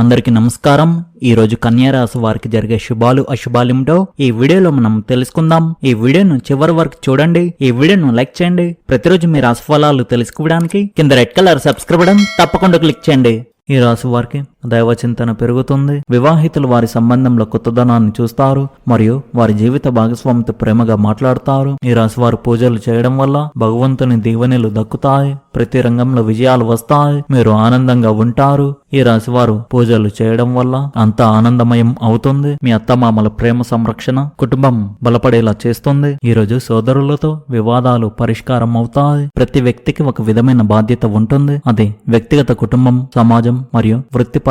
అందరికీ నమస్కారం. ఈ రోజు రాశి వారికి జరిగే శుభాలు అశుభాలేమిటో ఈ వీడియోలో మనం తెలుసుకుందాం. ఈ వీడియోను చివరి వరకు చూడండి. ఈ వీడియోను లైక్ చేయండి. ప్రతిరోజు మీ రాశి ఫలాలు తెలుసుకోవడానికి కింద రెడ్ కలర్ సబ్స్క్రైబ్ బటన్ తప్పకుండా క్లిక్ చేయండి. ఈ రాశి వారికి దైవ చింతన పెరుగుతుంది. వివాహితులు వారి సంబంధంలో కొత్తదనాన్ని చూస్తారు. మరియు వారి జీవిత భాగస్వామితో ప్రేమగా మాట్లాడతారు. ఈ రాశి వారు పూజలు చేయడం వల్ల భగవంతుని దీవెనలు దక్కుతాయి. ప్రతి రంగంలో విజయాలు వస్తాయి. మీరు ఆనందంగా ఉంటారు. ఈ రాశి వారు పూజలు చేయడం వల్ల అంత ఆనందమయం అవుతుంది. మీ అత్తమామల ప్రేమ సంరక్షణ కుటుంబం బలపడేలా చేస్తుంది. ఈ రోజు సోదరులతో వివాదాలు పరిష్కారం అవుతాయి. ప్రతి వ్యక్తికి ఒక విధమైన బాధ్యత ఉంటుంది. అది వ్యక్తిగత కుటుంబం సమాజం మరియు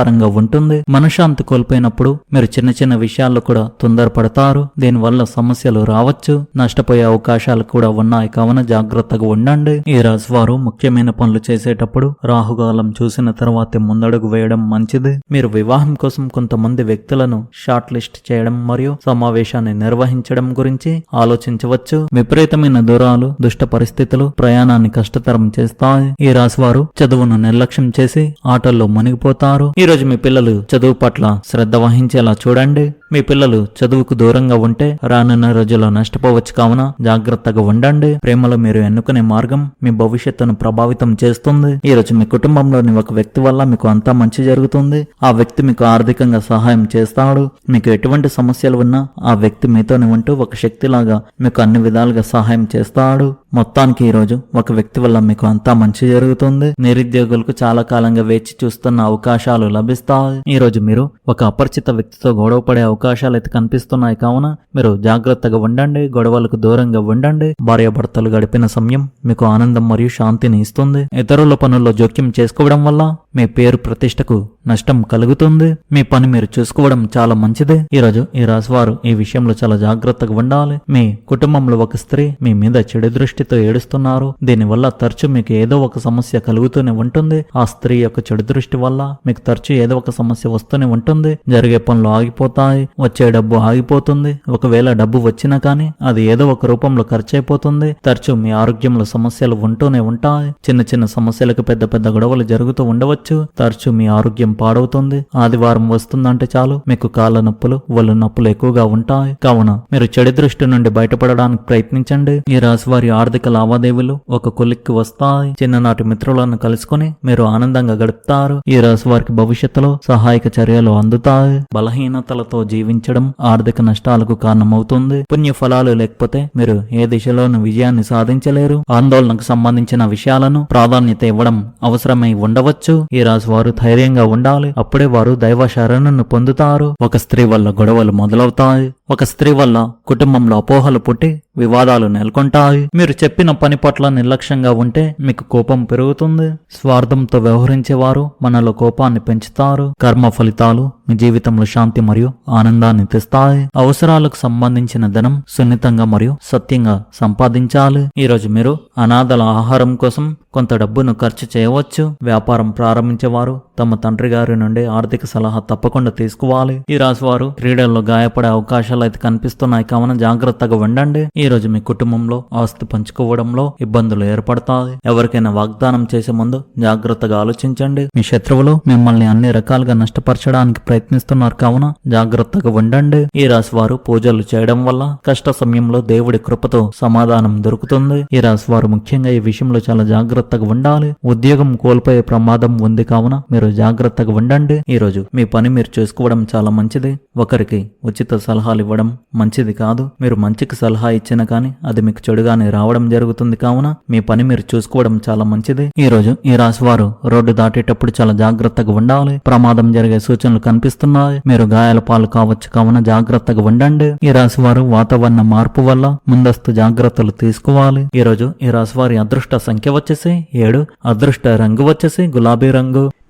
వృత్తిపరంగా ఉంటుంది. మనశ్శాంతి కోల్పోయినప్పుడు మీరు చిన్న చిన్న విషయాల్లో కూడా తొందరపడతారు. దీనివల్ల సమస్యలు రావచ్చు. నష్టపోయే అవకాశాలు కూడా ఉన్నాయి. కావున జాగ్రత్తగా ఉండండి. ఈ రాశివారు ముఖ్యమైన పనులు చేసేటప్పుడు రాహుకాలం చూసిన తర్వాతే ముందడుగు వేయడం మంచిది. మీరు వివాహం కోసం కొంతమంది వ్యక్తులను షార్ట్ లిస్ట్ చేయడం మరియు సమావేశాన్ని నిర్వహించడం గురించి ఆలోచించవచ్చు. విపరీతమైన దూరాలు దుష్ట పరిస్థితులు ప్రయాణాన్ని కష్టతరం చేస్తాయి. ఈ రాశివారు చదువును నిర్లక్ష్యం చేసి ఆటల్లో మునిగిపోతారు. ఈ ఈరోజు మీ పిల్లలు చదువు పట్ల శ్రద్ధ వహించేలా చూడండి. మీ పిల్లలు చదువుకు దూరంగా ఉంటే రానున్న రోజుల్లో నష్టపోవచ్చు కావున జాగ్రత్తగా ఉండండి. ప్రేమలో మీరు ఎన్నుకునే మార్గం మీ భవిష్యత్తును ప్రభావితం చేస్తుంది. ఈ రోజు మీ కుటుంబంలోని ఒక వ్యక్తి వల్ల మీకు అంతా మంచి జరుగుతుంది. ఆ వ్యక్తి మీకు ఆర్థికంగా సహాయం చేస్తాడు. మీకు ఎటువంటి సమస్యలు ఉన్నా ఆ వ్యక్తి మీతోనే ఉంటూ ఒక శక్తిలాగా మీకు అన్ని విధాలుగా సహాయం చేస్తాడు. మొత్తానికి ఈ రోజు ఒక వ్యక్తి వల్ల మీకు అంతా మంచి జరుగుతుంది. నిరుద్యోగులకు చాలా కాలంగా వేచి చూస్తున్న అవకాశాలు లభిస్తాయి. ఈ రోజు మీరు ఒక అపరిచిత వ్యక్తితో గొడవ పడే అవకాశాలు అయితే కనిపిస్తున్నాయి. కావున మీరు జాగ్రత్తగా ఉండండి గొడవలకు దూరంగా ఉండండి. భార్యాభర్తలు గడిపిన సమయం మీకు ఆనందం మరియు శాంతిని ఇస్తుంది. ఇతరుల పనుల్లో జోక్యం చేసుకోవడం వల్ల మీ పేరు ప్రతిష్టకు నష్టం కలుగుతుంది. మీ పని మీరు చూసుకోవడం చాలా మంచిది. ఈ రోజు ఈ రాశివారు ఈ విషయంలో చాలా జాగ్రత్తగా ఉండాలి. మీ కుటుంబంలో ఒక స్త్రీ మీ మీద చెడు దృష్టితో ఏడుస్తున్నారు. దీనివల్ల తరచు మీకు ఏదో ఒక సమస్య కలుగుతూనే ఉంటుంది. ఆ స్త్రీ యొక్క చెడు దృష్టి వల్ల మీకు తరచు ఏదో ఒక సమస్య వస్తూనే ఉంటుంది. జరిగే పనులు ఆగిపోతాయి. వచ్చే డబ్బు ఆగిపోతుంది. ఒకవేళ డబ్బు వచ్చినా కానీ అది ఏదో ఒక రూపంలో ఖర్చయిపోతుంది తరచూ తరచు మీ ఆరోగ్యంలో సమస్యలు ఉంటూనే ఉంటాయి. చిన్న చిన్న సమస్యలకు పెద్ద పెద్ద గొడవలు జరుగుతూ ఉండవచ్చు. తరచు మీ ఆరోగ్యం పాడవుతుంది. ఆదివారం వస్తుందంటే చాలు. మీకు కాళ్ళ నొప్పులు ఒళ్ళు నొప్పులు ఎక్కువగా ఉంటాయి. కావున మీరు చెడు దృష్టి నుండి బయటపడడానికి ప్రయత్నించండి. ఈ రాశి వారి ఆర్థిక లావాదేవీలు ఒక కొలిక్కి వస్తాయి. చిన్ననాటి మిత్రులను కలుసుకొని మీరు ఆనందంగా గడుపుతారు. ఈ రాశి వారికి భవిష్యత్తులో సహాయక చర్యలు అందుతాయి. బలహీనతలతో జీవించడం ఆర్థిక నష్టాలకు కారణమవుతుంది. పుణ్య ఫలాలు లేకపోతే మీరు ఏ దిశలోనూ విజయాన్ని సాధించలేరు. ఆందోళనకు సంబంధించిన విషయాలను ప్రాధాన్యత ఇవ్వడం అవసరమై ఉండవచ్చు. ఈ రాశి వారు ధైర్యంగా ఉండాలి. అప్పుడే వారు దైవ శరణను పొందుతారు. ఒక స్త్రీ వల్ల గొడవలు మొదలవుతాయి. ఒక స్త్రీ వల్ల కుటుంబంలో అపోహలు పుట్టి వివాదాలు నెలకొంటాయి. మీరు చెప్పిన పని పట్ల నిర్లక్ష్యంగా ఉంటే మీకు కోపం పెరుగుతుంది. స్వార్థంతో వ్యవహరించేవారు మనలో కోపాన్ని పెంచుతారు. కర్మ ఫలితాలు మీ జీవితంలో శాంతి మరియు ఆనందాన్ని తెస్తాయి. అవసరాలకు సంబంధించిన ధనం సున్నితంగా మరియు సత్యంగా సంపాదించాలి. ఈ రోజు మీరు అనాథల ఆహారం కోసం కొంత డబ్బును ఖర్చు చేయవచ్చు. వ్యాపారం ప్రారంభించేవారు తమ తండ్రి గారి నుండి ఆర్థిక సలహా తప్పకుండా తీసుకోవాలి. ఈ రాశివారు క్రీడల్లో గాయపడే అవకాశం అవకాశాలు అయితే కనిపిస్తున్నాయి. కావున జాగ్రత్తగా ఉండండి. ఈ రోజు మీ కుటుంబంలో ఆస్తి పంచుకోవడంలో ఇబ్బందులు ఏర్పడతాయి. ఎవరికైనా వాగ్దానం చేసే ముందు జాగ్రత్తగా ఆలోచించండి. మీ శత్రువులు మిమ్మల్ని అన్ని రకాలుగా నష్టపరచడానికి ప్రయత్నిస్తున్నారు. కావున జాగ్రత్తగా ఉండండి. ఈ రాశి వారు పూజలు చేయడం వల్ల కష్ట సమయంలో దేవుడి కృపతో సమాధానం దొరుకుతుంది. ఈ రాశి వారు ముఖ్యంగా ఈ విషయంలో చాలా జాగ్రత్తగా ఉండాలి. ఉద్యోగం కోల్పోయే ప్రమాదం ఉంది. కావున మీరు జాగ్రత్తగా ఉండండి. ఈ రోజు మీ పని మీరు చేసుకోవడం చాలా మంచిది. ఒకరికి ఉచిత సలహాలు ఇవ్వడం మంచిది కాదు. మీరు మంచికి సలహా ఇచ్చినా కానీ అది మీకు చెడుగానే రావడం జరుగుతుంది కావున మీ పని మీరు చూసుకోవడం చాలా మంచిది. ఈ రోజు ఈ రాశి వారు రోడ్డు దాటేటప్పుడు చాలా జాగ్రత్తగా ఉండాలి. ప్రమాదం జరిగే సూచనలు కనిపిస్తున్నాయి. మీరు గాయాల పాలు కావచ్చు కావున జాగ్రత్తగా ఉండండి. ఈ రాశి వారు వాతావరణ మార్పు వల్ల ముందస్తు జాగ్రత్తలు తీసుకోవాలి. ఈ రోజు ఈ రాశి వారి అదృష్ట సంఖ్య వచ్చేసి ఏడు. అదృష్ట రంగు వచ్చేసి గులాబీ రంగు.